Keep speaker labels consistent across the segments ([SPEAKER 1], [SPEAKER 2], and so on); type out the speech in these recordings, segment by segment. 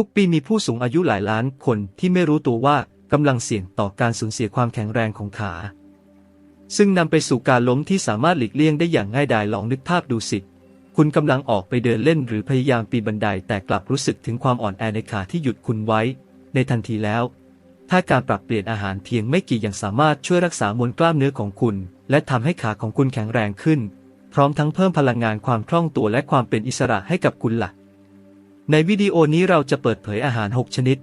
[SPEAKER 1] ทุกปีมีผู้สูงอายุหลายล้านคนที่ไม่รู้ตัวว่ากำลังเสี่ยงต่อการสูญเสียความแข็งแรงของขา ซึ่งนำไปสู่การล้มที่สามารถหลีกเลี่ยงได้อย่างง่ายดายลองนึกภาพดูสิคุณกำลังออกไปเดินเล่นหรือพยายามปีนบันไดแต่กลับรู้สึกถึงความอ่อนแอในขาที่หยุดคุณไว้ ในทันทีแล้ว ถ้าการปรับเปลี่ยนอาหารเพียงไม่กี่อย่างสามารถช่วยรักษามวลกล้ามเนื้อของคุณ และทำให้ขาของคุณแข็งแรงขึ้น พร้อมทั้งเพิ่มพลังงานความคล่องตัวและความเป็นอิสระให้กับคุณหลัก ในวิดีโอนี้เราจะเปิดเผยอาหาร 6 ชนิด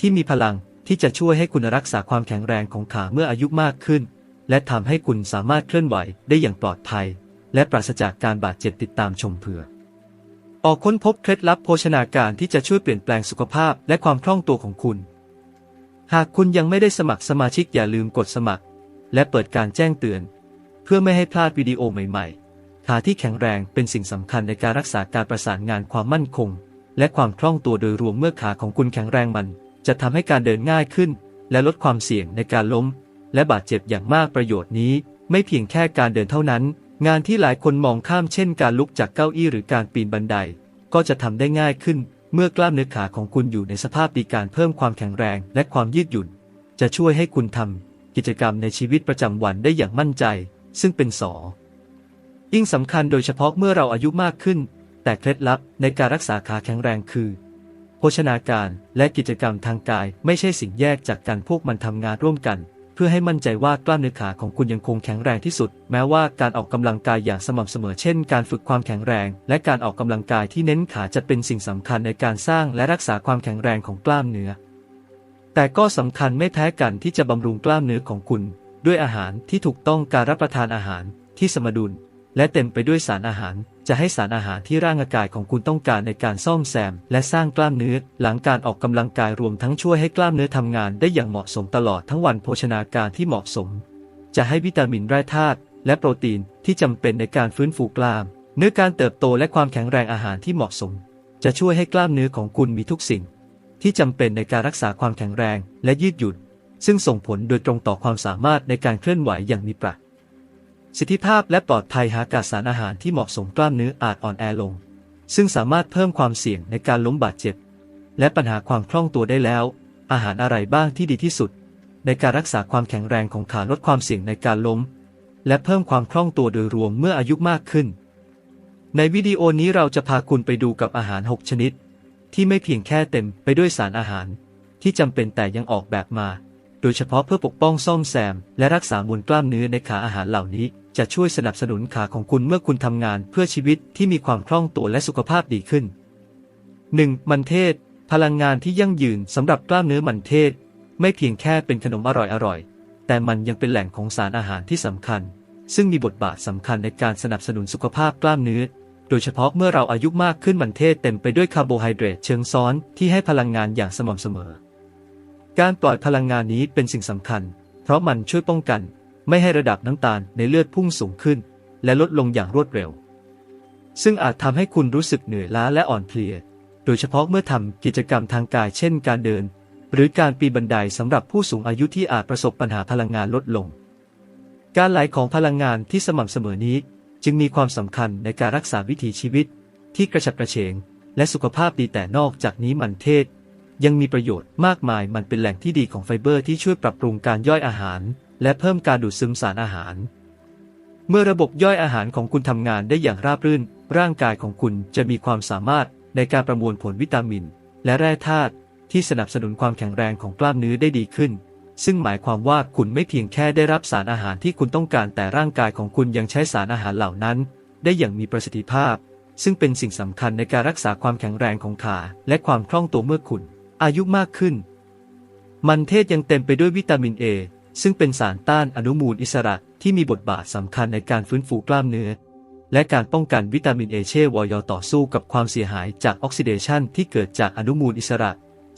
[SPEAKER 1] ที่มีพลังที่จะช่วยให้คุณรักษาความแข็งแรงของขาเมื่ออายุมากขึ้น และทำให้คุณสามารถเคลื่อนไหวได้อย่างปลอดภัย และปราศจากการบาดเจ็บติดตามชมเผื่อ ออกค้นพบเคล็ดลับโภชนาการที่จะช่วยเปลี่ยนแปลงสุขภาพและความคล่องตัวของคุณ หากคุณยังไม่ได้สมัครสมาชิกอย่าลืมกดสมัคร และเปิดการแจ้งเตือน เพื่อไม่ให้พลาดวิดีโอใหม่ๆขาที่แข็งแรงเป็นสิ่งสำคัญในการรักษาการประสานงานความมั่นคง และความคล่องตัวโดยรวมเมื่อขาของคุณแข็งแรงมัน จะทำให้การเดินง่ายขึ้น และลดความเสี่ยงในการล้ม และบาดเจ็บอย่างมากประโยชน์นี้ ไม่เพียงแค่การเดินเท่านั้น งานที่หลายคนมองข้ามเช่น การลุกจากเก้าอี้หรือการปีนบันได ก็จะทำได้ง่ายขึ้น เมื่อกล้ามเนื้อขาของคุณอยู่ในสภาพดีการเพิ่มความแข็งแรง และความยืดหยุ่น จะช่วยให้คุณทำกิจกรรมในชีวิตประจำวันได้อย่างมั่นใจ ซึ่งเป็นสอยิ่งสำคัญโดยเฉพาะเมื่อเราอายุมากขึ้น แต่เคล็ดลับในการรักษาขาแข็งแรงคือ โภชนาการและกิจกรรมทางกายไม่ใช่สิ่งแยกจากกันพวกมันทำงานร่วมกัน เพื่อให้มั่นใจว่ากล้ามเนื้อขาของคุณยังคงแข็งแรงที่สุด แม้ว่าการออกกำลังกายอย่างสม่ำเสมอเช่น การฝึกความแข็งแรง และการออกกำลังกายที่เน้นขาจะเป็นสิ่งสำคัญในการสร้างและรักษาความแข็งแรงของกล้ามเนื้อ แต่ก็สำคัญไม่แพ้กันที่จะบำรุงกล้ามเนื้อของคุณ ด้วยอาหารที่ถูกต้องการรับประทานอาหารที่สมดุล และเต็มไปด้วยสารอาหาร จะให้สารอาหารที่ร่างกายของคุณต้องการในการซ่อมแซม และสร้างกล้ามเนื้อ หลังการออกกำลังกายรวมทั้งช่วยให้กล้ามเนื้อทำงานได้อย่างเหมาะสมตลอดทั้งวันโภชนาการที่เหมาะสม จะให้วิตามินแร่ธาตุและโปรตีนที่จำเป็นในการฟื้นฟูกล้าม เนื้อการเติบโตและความแข็งแรงอาหารที่เหมาะสม จะช่วยให้กล้ามเนื้อของคุณมีทุกสิ่ง ที่จำเป็นในการรักษาความแข็งแรงและยืดหยุ่นซึ่งส่งผลโดยตรงต่อความสามารถในการเคลื่อนไหวอย่างมีประ สิทธิภาพและปลอดภัยหากาสารอาหารที่เหมาะสมกล้ามเนื้ออาจอ่อนแอลง ซึ่งสามารถเพิ่มความเสี่ยงในการล้มบาดเจ็บ และปัญหาความคล่องตัวได้แล้ว อาหารอะไรบ้างที่ดีที่สุด ในการรักษาความแข็งแรงของขาลดความเสี่ยงในการล้ม และเพิ่มความคล่องตัวโดยรวมเมื่ออายุมากขึ้น ในวิดีโอนี้เราจะพาคุณไปดูกับอาหาร 6 ชนิด ที่ไม่เพียงแค่เต็มไปด้วยสารอาหาร ที่จำเป็นแต่ยังออกแบบมา โดยเฉพาะเพื่อปกป้องซ่อมแซม และรักษามวลกล้ามเนื้อในขาอาหารเหล่านี้ จะช่วยสนับสนุนขาของคุณเมื่อคุณทำงานเพื่อชีวิตที่มีความคล่องตัวและสุขภาพดีขึ้น 1. มันเทศ พลังงานที่ยั่งยืนสำหรับกล้ามเนื้อมันเทศ ไม่เพียงแค่เป็นขนมอร่อยๆ แต่มันยังเป็นแหล่งของสารอาหารที่สำคัญ ซึ่งมีบทบาทสำคัญในการสนับสนุนสุขภาพกล้ามเนื้อ โดยเฉพาะเมื่อเราอายุมากขึ้นมันเทศเต็มไปด้วยคาร์โบไฮเดรตเชิงซ้อนที่ให้พลังงานอย่างสม่ำเสมอ การปล่อยพลังงานนี้เป็นสิ่งสำคัญ เพราะมันช่วยป้องกัน ไม่ให้ระดับน้ำตาลในเลือดพุ่งสูงขึ้น และลดลงอย่างรวดเร็ว ซึ่งอาจทำให้คุณรู้สึกเหนื่อยล้าและอ่อนเพลีย โดยเฉพาะเมื่อทำกิจกรรมทางกายเช่นการเดิน หรือการปีนบันไดสำหรับผู้สูงอายุที่อาจประสบปัญหาพลังงานลดลง การไหลของพลังงานที่สม่ำเสมอนี้ จึงมีความสำคัญในการรักษาวิถีชีวิต ที่กระฉับกระเฉงและสุขภาพดีแต่นอกจากนี้มันเทศ ยังมีประโยชน์มากมายมันเป็นแหล่งที่ดีของไฟเบอร์ที่ช่วยปรับปรุงการย่อยอาหาร และเพิ่มการดูดซึมสารอาหาร เมื่อระบบย่อยอาหารของคุณทำงานได้อย่างราบรื่น ร่างกายของคุณจะมีความสามารถในการประมวลผลวิตามิน และแร่ธาตุที่สนับสนุนความแข็งแรงของกล้ามเนื้อได้ดีขึ้น ซึ่งหมายความว่าคุณไม่เพียงแค่ได้รับสารอาหารที่คุณต้องการแต่ร่างกายของคุณยังใช้สารอาหารเหล่านั้น ได้อย่างมีประสิทธิภาพ ซึ่งเป็นสิ่งสำคัญในการรักษาความแข็งแรงของขา และความคล่องตัวเมื่อคุณ อายุมากขึ้น มันเทศยังเต็มไปด้วยวิตามินเอซึ่งเป็นสารต้านอนุมูลอิสระที่มีบทบาทสำคัญในการฟื้นฟูกล้ามเนื้อ และการป้องกันวิตามินเอเช่วอยต่อสู้กับความเสียหายจากออกซิเดชันที่เกิดจากอนุมูลอิสระ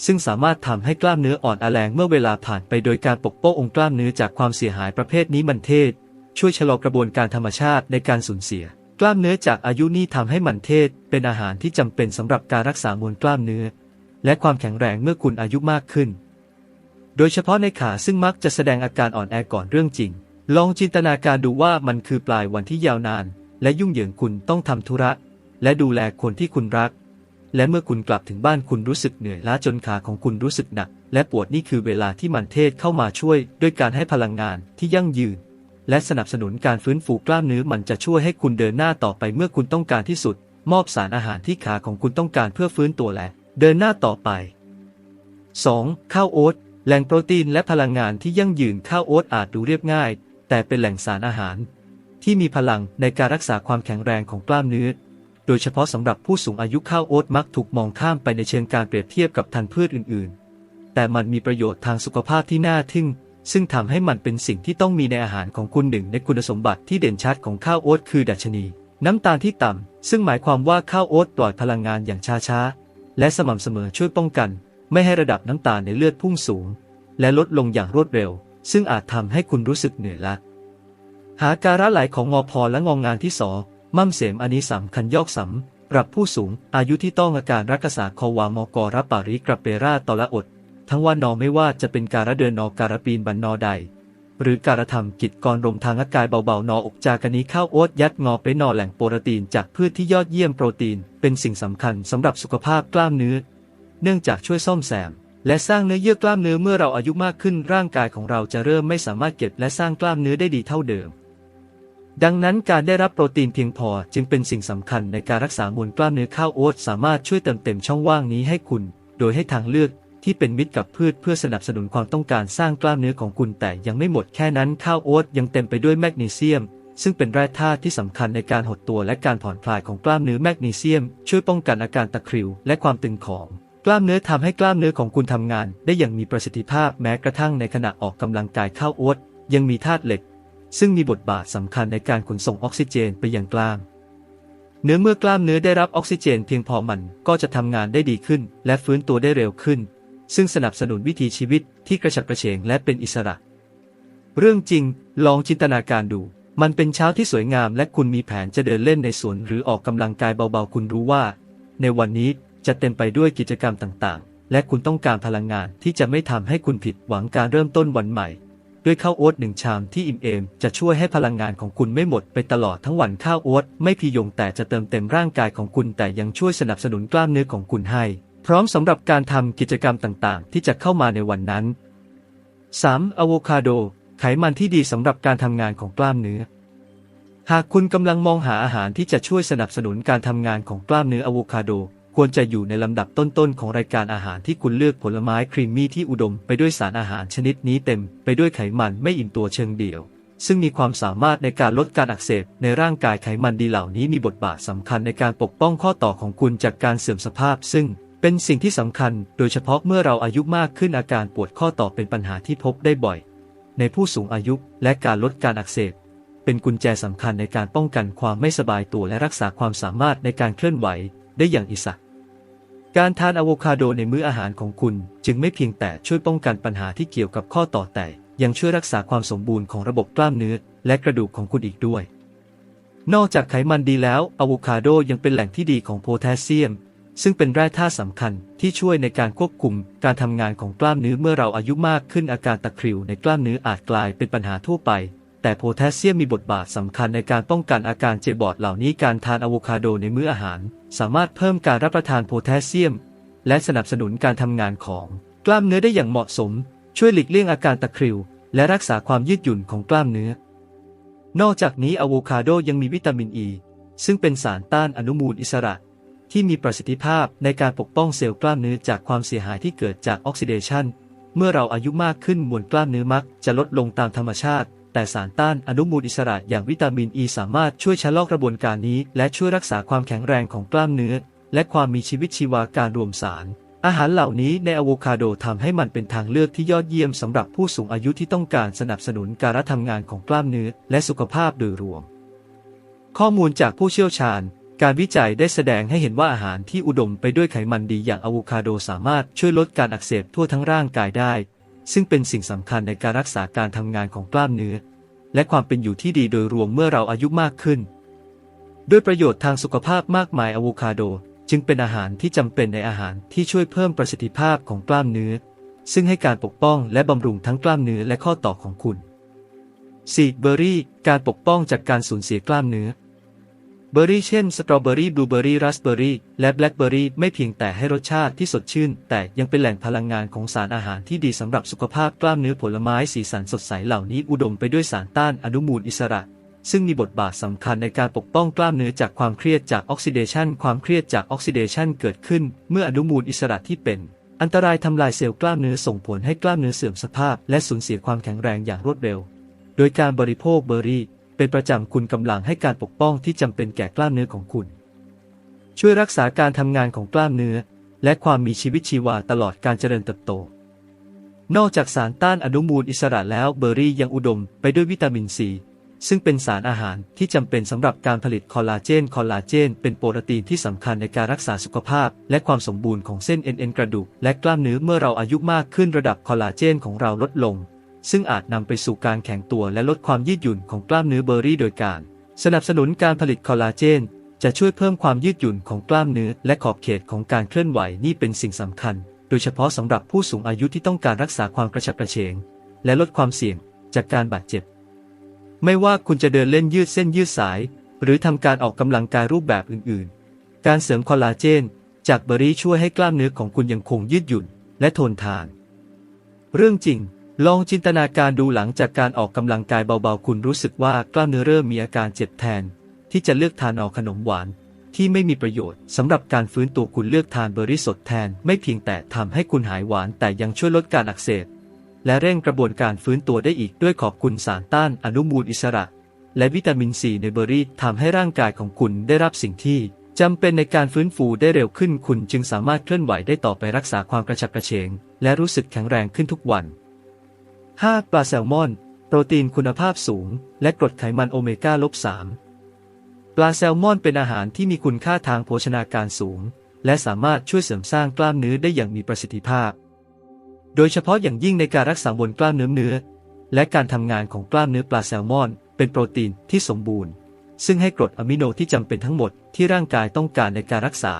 [SPEAKER 1] ซึ่งสามารถทำให้กล้ามเนื้ออ่อนอแรงเมื่อเวลาผ่านไปโดยการปกป้ององค์กล้ามเนื้อจากความเสียหายประเภทนี้มันเทศ ช่วยชะลอกระบวนการธรรมชาติในการสูญเสีย กล้ามเนื้อจากอายุนี่ทำให้มันเทศ เป็นอาหารที่จำเป็นสำหรับการรักษามวลกล้ามเนื้อ และความแข็งแรงเมื่อคุณอายุมากขึ้น โดยเฉพาะในขาซึ่งมักจะแสดงอาการอ่อนแอก่อนเรื่องจริง ลองจินตนาการดูว่ามันคือปลายวันที่ยาวนาน และยุ่งเหยิงคุณต้องทำธุระ และดูแลคนที่คุณรัก และเมื่อคุณกลับถึงบ้านคุณรู้สึกเหนื่อยล้าจนขาของคุณรู้สึกหนัก และปวดนี่คือเวลาที่มันเทศเข้ามาช่วย ด้วยการให้พลังงานที่ยั่งยืน และสนับสนุนการฟื้นฟูกล้ามเนื้อมันจะช่วยให้คุณเดินหน้าต่อไปเมื่อคุณต้องการที่สุด มอบสารอาหารที่ขาของคุณต้องการเพื่อฟื้นตัวและ เดินหน้าต่อไป 2. ข้าวโอ๊ตแหล่งโปรตีนและพลังงานที่ยั่งยืนข้าวโอ๊ตอาจดูเรียบง่าย แต่เป็นแหล่งสารอาหาร ที่มีพลังในการรักษาความแข็งแรงของกล้ามเนื้อ โดยเฉพาะสำหรับผู้สูงอายุข้าวโอ๊ตมักถูกมองข้ามไปในเชิงการเปรียบเทียบกับธัญพืชอื่น ๆ แต่มันมีประโยชน์ทางสุขภาพที่น่าทึ่ง ซึ่งทำให้มันเป็นสิ่งที่ต้องมีในอาหารของคุณหนึ่งในคุณสมบัติที่เด่นชัดของข้าวโอ๊ตคือดัชนี น้ำตาลที่ต่ำซึ่งหมายความว่าข้าวโอ๊ตปล่อยพลังงานอย่างช้าๆ และสม่ำเสมอช่วยป้องกัน ไม่ให้ระดับน้ำตาลในเลือดพุ่งสูง และลดลงอย่างรวดเร็ว ซึ่งอาจทำให้คุณรู้สึกเหนื่อยล้าหาการะไหลของงอพอและงองงานที่สอมั่มเสมอันนี้สำคัญยอกสำหรับผู้สูง อายุที่ต้องอาการรักษาคอวามอกอรับปาริกระเปราตอละอด ทั้งว่านอไม่ว่าจะเป็นการะเดินนอการะปีนบันนอใด หรือการทำกิจกรรมทางอากายเบาๆนออกจากกันนี้ข้าวโอ๊ตยัดงอไปนอแหล่งโปรตีนจากพืชที่ยอดเยี่ยมโปรตีน เป็นสิ่งสำคัญสำหรับสุขภาพกล้ามเนื้อ เนื่องจากช่วยซ่อมแซม และสร้างเนื้อเยื่อกล้ามเนื้อเมื่อเราอายุมากขึ้นร่างกายของเราจะเริ่มไม่สามารถเก็บและสร้างกล้ามเนื้อได้ดีเท่าเดิม ดังนั้นการได้รับโปรตีนเพียงพอจึงเป็นสิ่งสำคัญในการรักษามวลกล้ามเนื้อข้าวโอ๊ตสามารถช่วยเติมเต็มช่องว่างนี้ให้คุณ โดยให้ทางเลือก ที่เป็นมิตรกับพืชเพื่อสนับสนุนความต้องการสร้างกล้ามเนื้อของคุณแต่ยังไม่หมดแค่นั้นข้าวโอ๊ตยังเต็มไปด้วยแมกนีเซียม ซึ่งเป็นแร่ธาตุที่สำคัญในการหดตัวและการผ่อนคลายของกล้ามเนื้อแมกนีเซียม ช่วยป้องกันอาการตะคริว และความตึงของกล้ามเนื้อทำให้กล้ามเนื้อของคุณทำงาน ได้อย่างมีประสิทธิภาพแม้กระทั่งในขณะออกกำลังกายข้าวโอ๊ตยังมีธาตุเหล็ก ซึ่งมีบทบาทสำคัญในการขนส่งออกซิเจนไปยังกล้ามเนื้อเมื่อกล้ามเนื้อได้รับออกซิเจนเพียงพอมันก็จะทำงานได้ดีขึ้น และฟื้นตัวได้เร็วขึ้น ซึ่งสนับสนุนวิถีชีวิตที่กระฉับกระเฉงและเป็นอิสระ เรื่องจริง ลองจินตนาการดู มันเป็นเช้าที่สวยงาม และคุณมีแผนจะเดินเล่นในสวนหรือออกกำลังกายเบาๆ คุณรู้ว่า ในวันนี้จะเต็มไปด้วยกิจกรรมต่างๆ และคุณต้องการพลังงานที่จะไม่ทำให้คุณผิดหวังการเริ่มต้นวันใหม่ ด้วยข้าวโอ๊ตหนึ่งชามที่อิ่มเอมจะช่วยให้พลังงานของคุณไม่หมดไปตลอดทั้งวันข้าวโอ๊ตไม่พียงแต่จะเติมเต็มร่างกายของคุณแต่ยังช่วยสนับสนุนกล้ามเนื้อของคุณให้ พร้อมสำหรับการทำกิจกรรมต่างๆ ที่จะเข้ามาในวันนั้น 3. อะโวคาโด ไขมันที่ดีสำหรับการทำงานของกล้ามเนื้อ หากคุณกำลังมองหาอาหารที่จะช่วยสนับสนุนการทำงานของกล้ามเนื้ออะโวคาโด ควรจะอยู่ในลำดับต้นๆ ของรายการอาหารที่คุณเลือกผลไม้ครีมมี่ที่อุดมไปด้วยสารอาหารชนิดนี้เต็ม ไปด้วยไขมันไม่อิ่มตัวเชิงเดี่ยว ซึ่งมีความสามารถในการลดการอักเสบในร่างกายไขมันดีเหล่านี้มีบทบาทสำคัญในการปกป้องข้อต่อของคุณจากการเสื่อมสภาพซึ่ง เป็นสิ่งที่สำคัญโดยเฉพาะเมื่อเราอายุมากขึ้นอาการปวดข้อต่อเป็นปัญหาที่พบได้บ่อย ในผู้สูงอายุและการลดการอักเสบ เป็นกุญแจสำคัญในการป้องกันความไม่สบายตัวและรักษาความสามารถในการเคลื่อนไหวได้อย่างอิสระการทานอะโวคาโดในมื้ออาหารของคุณ จึงไม่เพียงแต่ช่วยป้องกันปัญหาที่เกี่ยวกับข้อต่อแต่ ยังช่วยรักษาความสมบูรณ์ของระบบกล้ามเนื้อ และกระดูกของคุณอีกด้วย นอกจากไขมันดีแล้วอะโวคาโดยังเป็นแหล่งที่ดีของโพแทสเซียม ซึ่งเป็นแร่ธาตุสำคัญที่ช่วยในการควบคุมการทำงานของกล้ามเนื้อเมื่อเราอายุมากขึ้นอาการตะคริวในกล้ามเนื้ออาจกลายเป็นปัญหาทั่วไป แต่โพแทสเซียมมีบทบาทสำคัญในการป้องกันอาการเจ็บบอดเหล่านี้การทานอะโวคาโดในมื้ออาหาร สามารถเพิ่มการรับประทานโพแทสเซียม และสนับสนุนการทำงานของกล้ามเนื้อได้อย่างเหมาะสม ช่วยหลีกเลี่ยงอาการตะคริว และรักษาความยืดหยุ่นของกล้ามเนื้อ นอกจากนี้อะโวคาโดยังมีวิตามินอ e, ีซึ่งเป็นสารต้านอนุมูลอิสระ ที่มีประสิทธิภาพในการปกป้องเซลล์กล้ามเนื้อจากความเสียหายที่เกิดจากออกซิเดชันเมื่อเราอายุมากขึ้นมวลกล้ามเนื้อมักจะลดลงตามธรรมชาติ แต่สารต้านอนุมูลอิสระอย่างวิตามินอ e ีสามารถช่วยชะลอกระบวนการนี้ และช่วยรักษาความแข็งแรงของกล้ามเนื้อ และความมีชีวิตชีวาการรวมสาร อาหารเหล่านี้ในอะโวคาโดทำให้มันเป็นทางเลือกที่ยอดเยี่ยมสำหรับผู้สูงอายุที่ต้องการสนับสนุนการทำงานของกล้ามเนื้อ และสุขภาพโดยรวม ข้อมูลจากผู้เชี่ยวชาญ การวิจัยได้แสดงให้เห็นว่าอาหารที่อุดมไปด้วยไขมันดีอย่างอะโวคาโดสามารถช่วยลดการอักเสบทั่วทั้งร่างกายได้ ซึ่งเป็นสิ่งสำคัญในการรักษาการทำงานของกล้ามเนื้อ และความเป็นอยู่ที่ดีโดยรวมเมื่อเราอายุมากขึ้น ด้วยประโยชน์ทางสุขภาพมากมายอะโวคาโด จึงเป็นอาหารที่จำเป็นในอาหารที่ช่วยเพิ่มประสิทธิภาพของกล้ามเนื้อ ซึ่งให้การปกป้องและบำรุงทั้งกล้ามเนื้อและข้อต่อของคุณ 4. เบอร์รี่ การปกป้องจากการสูญเสียกล้ามเนื้อ เบอร์รี่เช่น สตรอเบอรี่ บลูเบอรี่ ราสเบอรี่ และแบล็คเบอรี่ ไม่เพียงแต่ให้รสชาติที่สดชื่น แต่ยังเป็นแหล่งพลังงานของสารอาหารที่ดีสำหรับสุขภาพกล้ามเนื้อผลไม้สีสันสดใสเหล่านี้อุดมไปด้วยสารต้านอนุมูลอิสระ ซึ่งมีบทบาทสำคัญในการปกป้องกล้ามเนื้อจากความเครียดจากออกซิเดชันความเครียดจากออกซิเดชันเกิดขึ้น เมื่ออนุมูลอิสระที่เป็น อันตรายทำลายเซลล์กล้ามเนื้อส่งผลให้กล้ามเนื้อเสื่อมสภาพ และสูญเสียความแข็งแรงอย่างรวดเร็ว โดยการบริโภคเบอร์รี่ เป็นประจำคุณกำลังให้การปกป้องที่จำเป็นแก่กล้ามเนื้อของคุณ ช่วยรักษาการทำงานของกล้ามเนื้อ และความมีชีวิตชีวาตลอดการเจริญเติบโต นอกจากสารต้านอนุมูลอิสระแล้วเบอร์รี่ยังอุดมไปด้วยวิตามินซีซึ่งเป็นสารอาหารที่จำเป็นสำหรับการผลิตคอลลาเจน คอลลาเจน เป็นโปรตีนที่สำคัญในการรักษาสุขภาพ และความสมบูรณ์ของเส้นเอ็นเอ็นกระดูก และกล้ามเนื้อเมื่อเราอายุมากขึ้นระดับคอลลาเจนของเราลดลง ซึ่งอาจนำไปสู่การแข็งตัวและลดความยืดหยุ่นของกล้ามเนื้อเบอร์รี่โดยการ สนับสนุนการผลิตคอลลาเจน จะช่วยเพิ่มความยืดหยุ่นของกล้ามเนื้อและขอบเขตของการเคลื่อนไหวนี่เป็นสิ่งสำคัญ โดยเฉพาะสำหรับผู้สูงอายุที่ต้องการรักษาความกระฉับกระเฉง และลดความเสี่ยงจากการบาดเจ็บ ไม่ว่าคุณจะเดินเล่นยืดเส้นยืดสาย หรือทำการออกกำลังกายรูปแบบอื่นๆ การเสริมคอลลาเจน จากเบอร์รี่ช่วยให้กล้ามเนื้อของคุณยังคงยืดหยุ่นและทนทาน เรื่องจริง ลองจินตนาการดูหลังจากการออกกำลังกายเบาๆ คุณรู้สึกว่ากล้ามเนื้อเริ่มมีอาการเจ็บแทน ที่จะเลือกทานเอาขนมหวาน ที่ไม่มีประโยชน์สำหรับการฟื้นตัวคุณเลือกทานเบอร์รี่สดแทน ไม่เพียงแต่ทำให้คุณหายหวานแต่ยังช่วยลดการอักเสบและเร่งกระบวนการฟื้นตัวได้อีกด้วยขอบคุณสารต้านอนุมูลอิสระ และวิตามินซีในเบอร์รี่ทำให้ร่างกายของคุณได้รับสิ่งที่จำเป็นในการฟื้นฟูได้เร็วขึ้นคุณจึงสามารถเคลื่อนไหวได้ต่อไปรักษาความกระฉับกระเฉง และรู้สึกแข็งแรงขึ้นทุกวัน 5. ปลาแซลมอน โปรตีนคุณภาพสูง และกรดไขมันโอเมก้าลบ3ปลาแซลมอนเป็นอาหารที่มีคุณค่าทางโภชนาการสูง และสามารถช่วยเสริมสร้างกล้ามเนื้อได้อย่างมีประสิทธิภาพ โดยเฉพาะอย่างยิ่งในการรักษามวลกล้ามเนื้อเนื้อ และการทำงานของกล้ามเนื้อปลาแซลมอน เป็นโปรตีนที่สมบูรณ์ ซึ่งให้กรดอะมิโนที่จำเป็นทั้งหมดที่ร่างกายต้องการในการรักษา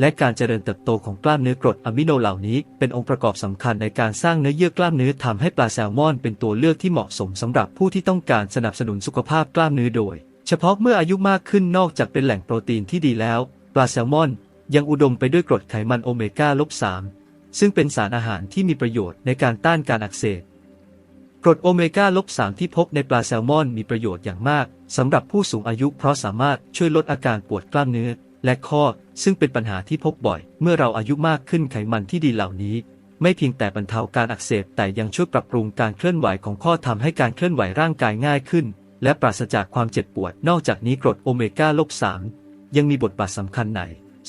[SPEAKER 1] และการเจริญเติบโตของกล้ามเนื้อกรดอะมิโนเหล่านี้ เป็นองค์ประกอบสำคัญในการสร้างเนื้อเยื่อกล้ามเนื้อทำให้ปลาแซลมอนเป็นตัวเลือกที่เหมาะสมสำหรับผู้ที่ต้องการสนับสนุนสุขภาพกล้ามเนื้อโดย เฉพาะเมื่ออายุมากขึ้นนอกจากเป็นแหล่งโปรตีนที่ดีแล้ว ปลาแซลมอน ยังอุดมไปด้วยกรดไขมันโอเมก้าลบ3ซึ่งเป็นสารอาหารที่มีประโยชน์ในการต้านการอักเสบกรดโอเมก้าลบ3ที่พบในปลาแซลมอนมีประโยชน์อย่างมากสำหรับผู้สูงอายุเพราะสามารถช่วยลดอาการปวดกล้ามเนื้อ และข้อ ซึ่งเป็นปัญหาที่พบบ่อย เมื่อเราอายุมากขึ้นไขมันที่ดีเหล่านี้ ไม่เพียงแต่บรรเทาการอักเสบแต่ยังช่วยปรับปรุงการเคลื่อนไหวของข้อทำให้การเคลื่อนไหวร่างกายง่ายขึ้น และปราศจากความเจ็บปวด นอกจากนี้กรดโอเมก้าลบ3ยังมีบทบาทสำคัญใน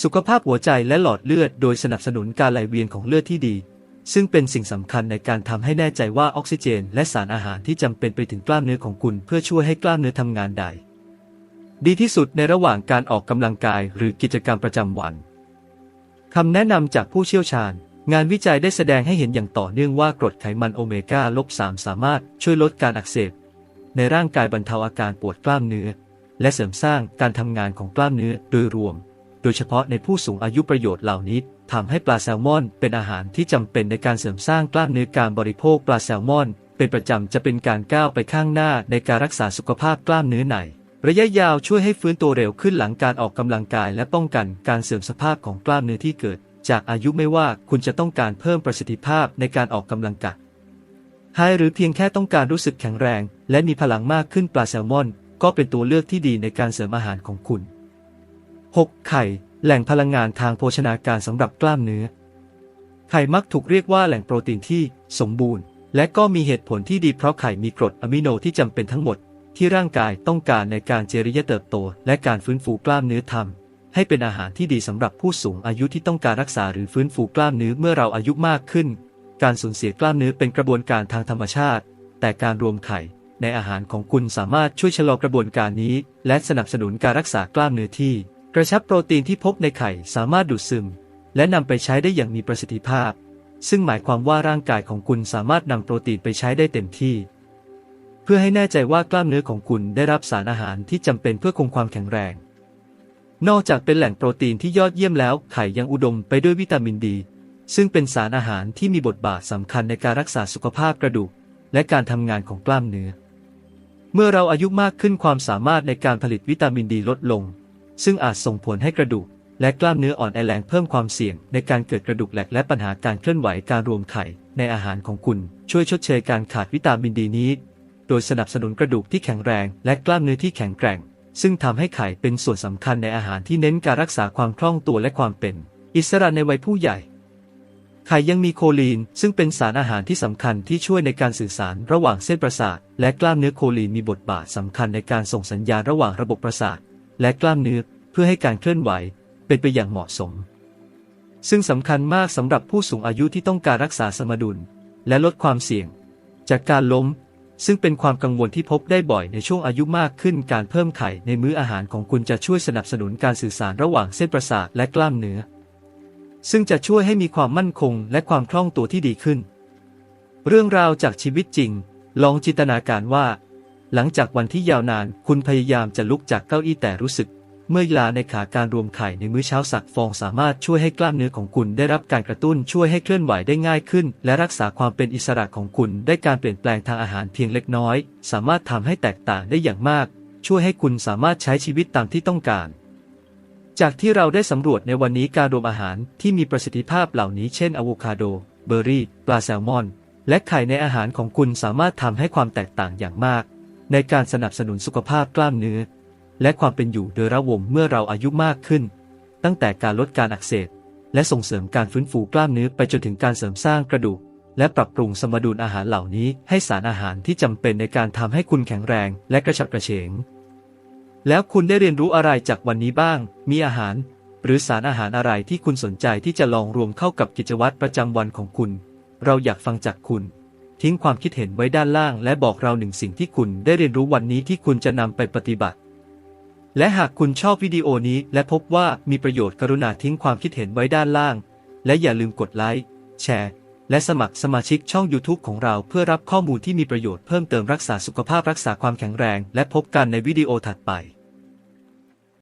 [SPEAKER 1] สุขภาพหัวใจและหลอดเลือดโดยสนับสนุนการไหลเวียนของเลือดที่ดี ซึ่งเป็นสิ่งสำคัญในการทำให้แน่ใจว่าออกซิเจน และสารอาหารที่จำเป็นไปถึงกล้ามเนื้อของคุณ เพื่อช่วยให้กล้ามเนื้อทำงานได้ ดีที่สุดในระหว่างการออกกำลังกายหรือกิจกรรมประจำวันคำแนะนำจากผู้เชี่ยวชาญ งานวิจัยได้แสดงให้เห็นอย่างต่อเนื่องว่ากรดไขมันโอเมก้าลบ3สามารถช่วยลดการอักเสบ ในร่างกายบรรเทาอาการปวดกล้ามเนื้อ และเสริมสร้างการทำงานของกล้ามเนื้อโดยรวม โดยเฉพาะในผู้สูงอายุประโยชน์เหล่านี้ทำให้ปลาแซลมอน เป็นอาหารที่จำเป็นในการเสริมสร้างกล้ามเนื้อการบริโภคปลาแซลมอน เป็นประจำจะเป็นการก้าวไปข้างหน้าในการรักษาสุขภาพกล้ามเนื้อใน ระยะยาวช่วยให้ฟื้นตัวเร็วขึ้นหลังการออกกำลังกายและป้องกันการเสื่อมสภาพของกล้ามเนื้อที่เกิด จากอายุไม่ว่าคุณจะต้องการเพิ่มประสิทธิภาพในการออกกำลังกายให้หรือเพียงแค่ต้องการรู้สึกแข็งแรง และมีพลังมากขึ้นปลาแซลมอน ก็เป็นตัวเลือกที่ดีในการเสริมอาหารของคุณ 6. ไข่แหล่งพลังงานทางโภชนาการสำหรับกล้ามเนื้อ ไข่มักถูกเรียกว่าแหล่งโปรตีนที่สมบูรณ์ และก็มีเหตุผลที่ดีเพราะไข่มีกรดอะมิโนที่จำเป็นทั้งหมด ที่ร่างกายต้องการในการเจริญเติบโต และการฟื้นฟูกล้ามเนื้อทำให้เป็นอาหารที่ดีสำหรับผู้สูงอายุที่ต้องการรักษาหรือฟื้นฟูกล้ามเนื้อเมื่อเราอายุมากขึ้น การสูญเสียกล้ามเนื้อเป็นกระบวนการทางธรรมชาติ แต่การรวมไข่ในอาหารของคุณสามารถช่วยชะลอกระบวนการนี้ และสนับสนุนการรักษากล้ามเนื้อที่ กระชับโปรตีนที่พบในไข่สามารถดูดซึม และนำไปใช้ได้อย่างมีประสิทธิภาพ ซึ่งหมายความว่าร่างกายของคุณสามารถนำโปรตีนไปใช้ได้เต็มที่ เพื่อให้แน่ใจว่ากล้ามเนื้อของคุณได้รับสารอาหารที่จำเป็นเพื่อคงความแข็งแรง นอกจากเป็นแหล่งโปรตีนที่ยอดเยี่ยมแล้ว ไข่ยังอุดมไปด้วยวิตามินดี ซึ่งเป็นสารอาหารที่มีบทบาทสำคัญในการรักษาสุขภาพกระดูก และการทำงานของกล้ามเนื้อ เมื่อเราอายุมากขึ้นความสามารถในการผลิตวิตามินดีลดลง ซึ่งอาจส่งผลให้กระดูก และกล้ามเนื้ออ่อนแอแรงเพิ่มความเสี่ยง ในการเกิดกระดูกแหลกและปัญหาการเคลื่อนไหวการรวมไข่ในอาหารของคุณ ช่วยชดเชยการขาดวิตามินดีนี้ โดยสนับสนุนกระดูกที่แข็งแรง และกล้ามเนื้อที่แข็งแกร่ง ซึ่งทำให้ไข่เป็นส่วนสำคัญในอาหารที่เน้นการรักษาความคล่องตัวและความเป็น อิสระในวัยผู้ใหญ่ ไข่ยังมีโคลีน ซึ่งเป็นสารอาหารที่สำคัญที่ช่วยในการสื่อสารระหว่างเส้นประสาท และกล้ามเนื้อโคลีนมีบทบาทสำคัญในการส่งสัญญาณระหว่างระบบประสาท และกล้ามเนื้อเพื่อให้การเคลื่อนไหว เป็นไปอย่างเหมาะสม ซึ่งสำคัญมากสำหรับผู้สูงอายุที่ต้องการรักษาสมดุล และลดความเสี่ยง จากการล้ม ซึ่งเป็นความกังวลที่พบได้บ่อยในช่วงอายุมากขึ้นการเพิ่มไข่ในมื้ออาหารของคุณจะช่วยสนับสนุนการสื่อสารระหว่างเส้นประสาทและกล้ามเนื้อ ซึ่งจะช่วยให้มีความมั่นคงและความคล่องตัวที่ดีขึ้น เรื่องราวจากชีวิตจริง ลองจินตนาการว่า หลังจากวันที่ยาวนานคุณพยายามจะลุกจากเก้าอี้แต่รู้สึก เมื่อยล้าในขาการรวมไข่ในมื้อเช้าสักฟองสามารถช่วยให้กล้ามเนื้อของคุณได้รับการกระตุ้นช่วยให้เคลื่อนไหวได้ง่ายขึ้น และรักษาความเป็นอิสระของคุณได้การเปลี่ยนแปลงทางอาหารเพียงเล็กน้อย สามารถทำให้แตกต่างได้อย่างมาก ช่วยให้คุณสามารถใช้ชีวิตตามที่ต้องการ จากที่เราได้สำรวจในวันนี้การรวมอาหารที่มีประสิทธิภาพเหล่านี้เช่นอะโวคาโด เบอร์รี่ ปลาแซลมอน และไข่ในอาหารของคุณสามารถทำให้ความแตกต่างอย่างมาก ในการสนับสนุนสุขภาพกล้ามเนื้อ และความเป็นอยู่โดยระวงเมื่อเราอายุมากขึ้น ตั้งแต่การลดการอักเสบและส่งเสริมการฟื้นฟูกล้ามเนื้อไปจนถึงการเสริมสร้างกระดูก และปรับปรุงสมดุลอาหารเหล่านี้ให้สารอาหารที่จำเป็นในการทำให้คุณแข็งแรงและกระฉับกระเฉง แล้วคุณได้เรียนรู้อะไรจากวันนี้บ้าง มีอาหาร หรือสารอาหารอะไรที่คุณสนใจที่จะลองรวมเข้ากับกิจวัตรประจำวันของคุณ เราอยากฟังจากคุณ ทิ้งความคิดเห็นไว้ด้านล่าง และบอกเราหนึ่งสิ่งที่คุณได้เรียนรู้วันนี้ที่คุณจะนำไปปฏิบัติ และหากคุณชอบวิดีโอนี้และพบว่ามีประโยชน์กรุณาทิ้งความคิดเห็นไว้ด้านล่าง และอย่าลืมกดไลค์ แชร์ และสมัครสมาชิกช่อง YouTube ของเราเพื่อรับข้อมูลที่มีประโยชน์เพิ่มเติมรักษาสุขภาพรักษาความแข็งแรง และพบกันในวิดีโอถัดไป